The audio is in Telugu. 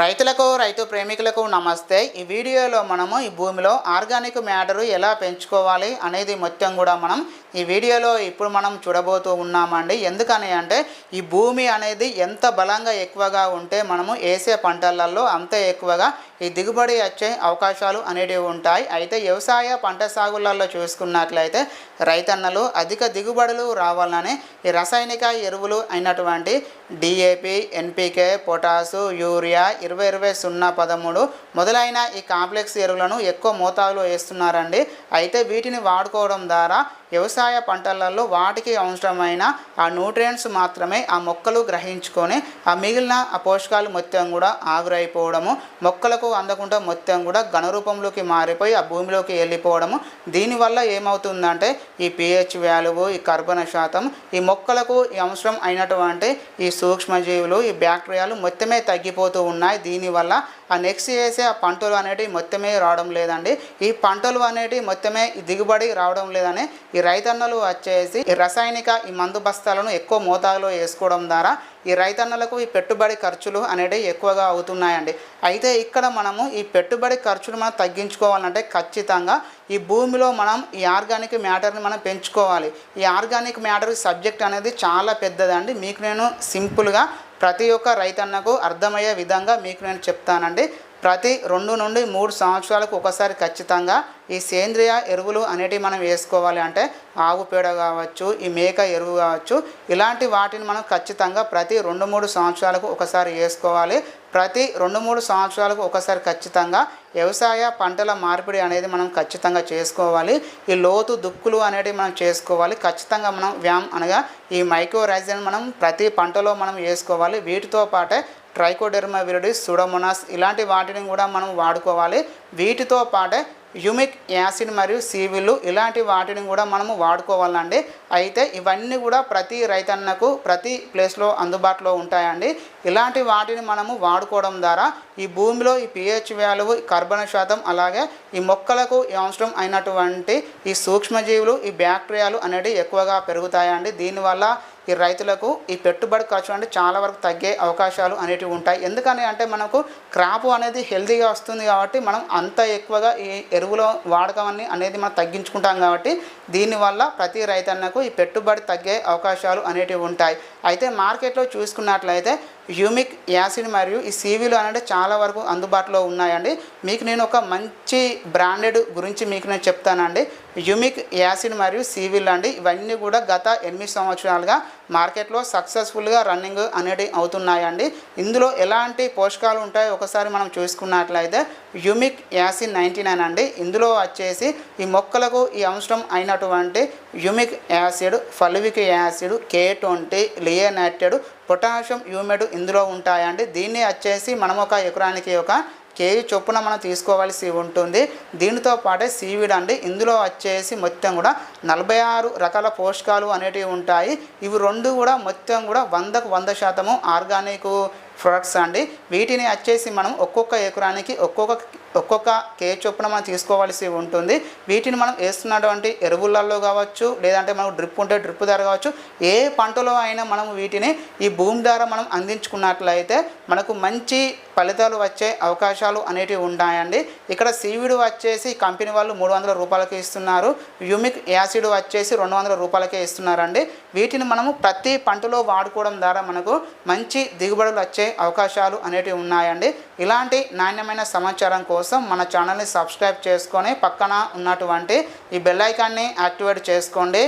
రైతులకు రైతు ప్రేమికులకు నమస్తే. ఈ వీడియోలో మనము ఈ భూమిలో ఆర్గానిక్ మ్యాటరు ఎలా పెంచుకోవాలి అనేది మొత్తం కూడా మనం ఈ వీడియోలో ఇప్పుడు మనం చూడబోతూ ఉన్నామండి. ఎందుకని అంటే ఈ భూమి అనేది ఎంత బలంగా ఎక్కువగా ఉంటే మనము వేసే పంటలలో అంతే ఎక్కువగా ఈ దిగుబడి వచ్చే అవకాశాలు అనేటివి ఉంటాయి. అయితే వ్యవసాయ పంట సాగులలో చూసుకున్నట్లయితే రైతన్నలు అధిక దిగుబడులు రావాలని ఈ రసాయనిక ఎరువులు అయినటువంటి డిఏపి ఎన్పికే పొటాసు యూరియా ఇరవై ఇరవై సున్నా పదమూడు మొదలైన ఈ కాంప్లెక్స్ ఎరువులను ఎక్కువ మోతాదులో వేస్తున్నారండి. అయితే వీటిని వాడుకోవడం ద్వారా వ్యవసాయ పంటలలో వాటికి అవసరమైన ఆ న్యూట్రియంట్స్ మాత్రమే ఆ మొక్కలు గ్రహించుకొని ఆ మిగిలిన ఆ పోషకాలు మొత్తం కూడా ఆగురైపోవడము మొక్కలకు అందకుండా మొత్తం కూడా ఘనరూపంలోకి మారిపోయి ఆ భూమిలోకి వెళ్ళిపోవడము. దీనివల్ల ఏమవుతుందంటే ఈ పిహెచ్ వ్యాల్యూ ఈ కర్బన శాతం ఈ మొక్కలకు ఈ అవసరం అయినటువంటి ఈ సూక్ష్మజీవులు ఈ బ్యాక్టీరియాలు మొత్తమే తగ్గిపోతూ ఉన్నాయి. దీనివల్ల ఆ నెక్స్ట్ చేసే ఆ పంటలు అనేటివి మొత్తమే రావడం లేదండి. ఈ పంటలు అనేటివి మొత్తమే దిగుబడి రావడం లేదని ఈ రైతన్నలు వచ్చేసి ఈ రసాయనిక ఈ మందు బస్తాలను ఎక్కువ మోతాదులో వేసుకోవడం ద్వారా ఈ రైతన్నలకు ఈ పెట్టుబడి ఖర్చులు అనేటివి ఎక్కువగా అవుతున్నాయండి. అయితే ఇక్కడ మనము ఈ పెట్టుబడి ఖర్చులు మనం తగ్గించుకోవాలంటే ఖచ్చితంగా ఈ భూమిలో మనం ఈ ఆర్గానిక్ మ్యాటర్ని మనం పెంచుకోవాలి. ఈ ఆర్గానిక్ మ్యాటర్ సబ్జెక్ట్ అనేది చాలా పెద్దదండి. మీకు నేను సింపుల్గా ప్రతి ఒక్క రైతన్నకు అర్థమయ్యే విధంగా మీకు నేను చెప్తానండి. ప్రతి రెండు నుండి మూడు సంవత్సరాలకు ఒకసారి ఖచ్చితంగా ఈ సేంద్రియ ఎరువులు అనేటివి మనం వేసుకోవాలి అంటే ఆవు పేడ కావచ్చు ఈ మేక ఎరువు కావచ్చు ఇలాంటి వాటిని మనం ఖచ్చితంగా ప్రతి రెండు మూడు సంవత్సరాలకు ఒకసారి వేసుకోవాలి. ప్రతి రెండు మూడు సంవత్సరాలకు ఒకసారి ఖచ్చితంగా వ్యవసాయ పంటల మార్పిడి అనేది మనం ఖచ్చితంగా చేసుకోవాలి. ఈ లోతు దుక్కులు అనేటివి మనం చేసుకోవాలి. ఖచ్చితంగా మనం వ్యామ్ అనగా ఈ మైక్రోరైజన్ మనం ప్రతి పంటలో మనం వేసుకోవాలి. వీటితో పాటే ట్రైకోడెర్మా విరిడి సుడోమోనాస్ ఇలాంటి వాటిని కూడా మనం వాడుకోవాలి. వీటితో పాటే యుమిక్ యాసిడ్ మరియు సీవిలు ఇలాంటి వాటిని కూడా మనము వాడుకోవాలండి. అయితే ఇవన్నీ కూడా ప్రతి రైతన్నకు ప్రతి ప్లేస్లో అందుబాటులో ఉంటాయండి. ఇలాంటి వాటిని మనము వాడుకోవడం ద్వారా ఈ భూమిలో ఈ పిహెచ్ వాల్యూ కర్బన శాతం అలాగే ఈ మొక్కలకు అవసరం అయినటువంటి ఈ సూక్ష్మజీవులు ఈ బ్యాక్టీరియాలు అనేవి ఎక్కువగా పెరుగుతాయండి. దీనివల్ల ఈ రైతులకు ఈ పెట్టుబడి ఖర్చు అంటే చాలా వరకు తగ్గే అవకాశాలు అనేటివి ఉంటాయి. ఎందుకని అంటే మనకు క్రాప్ అనేది హెల్తీగా వస్తుంది కాబట్టి మనం అంత ఎక్కువగా ఈ ఎరువుల వాడకం అనేది మనం తగ్గించుకుంటాం కాబట్టి దీనివల్ల ప్రతి రైతన్నకు ఈ పెట్టుబడి తగ్గే అవకాశాలు అనేటివి ఉంటాయి. అయితే మార్కెట్లో చూసుకున్నట్లయితే హ్యూమిక్ యాసిడ్ మరియు ఈ సీవీలు అనేది చాలా వరకు అందుబాటులో ఉన్నాయండి. మీకు నేను ఒక మంచి బ్రాండెడ్ గురించి మీకు నేను చెప్తానండి. హ్యూమిక్ యాసిడ్ మరియు సీవీలు అండి. ఇవన్నీ కూడా గత ఎనిమిది సంవత్సరాలుగా మార్కెట్లో సక్సెస్ఫుల్గా రన్నింగ్ అనేది అవుతున్నాయండి. ఇందులో ఎలాంటి పోషకాలు ఉంటాయో ఒకసారి మనం చూసుకున్నట్లయితే యుమిక్ యాసిడ్ నైంటీ నైన్ అండి. ఇందులో వచ్చేసి ఈ మొక్కలకు ఈ అంశం అయినటువంటి humic acid fulvic acid K twenty leonardite potassium humate ఇందులో ఉంటాయండి. దీన్ని వచ్చేసి మనం ఒక ఎకరానికి ఒక కేజీ చొప్పున మనం తీసుకోవాల్సి ఉంటుంది. దీనితో పాటే సీవిడ్ అండి ఇందులో వచ్చేసి మొత్తం కూడా నలభై ఆరు రకాల పోషకాలు అనేటివి ఉంటాయి. ఇవి రెండు కూడా మొత్తం కూడా వందకు వంద శాతము ఆర్గానిక్ ప్రొడక్ట్స్ అండి. వీటిని వచ్చేసి మనం ఒక్కొక్క ఎకరానికి ఒక్కొక్క ఒక్కొక్క కే చొప్పున మనం తీసుకోవాల్సి ఉంటుంది. వీటిని మనం వేస్తున్నటువంటి ఎరువులలో కావచ్చు లేదంటే మనకు డ్రిప్ ఉంటే డ్రిప్ ద్వారా కావచ్చు ఏ పంటలో అయినా మనం వీటిని ఈ భూమి ద్వారా మనం అందించుకున్నట్లయితే మనకు మంచి ఫలితాలు వచ్చే అవకాశాలు అనేటివి ఉన్నాయండి. ఇక్కడ సీవిడ్ వచ్చేసి కంపెనీ వాళ్ళు మూడు వందల రూపాయలకి ఇస్తున్నారు. యూమిక్ యాసిడ్ వచ్చేసి రెండు వందల రూపాయలకే ఇస్తున్నారండి. వీటిని మనము ప్రతి పంటలో వాడుకోవడం ద్వారా మనకు మంచి దిగుబడులు వచ్చే అవకాశాలు అనేటివి ఉన్నాయండి. ఇలాంటి నాణ్యమైన సమాచారం కోసం మన ఛానల్ని సబ్స్క్రైబ్ చేసుకొని పక్కన ఉన్నటువంటి ఈ బెల్ ఐకాన్ని యాక్టివేట్ చేసుకోండి.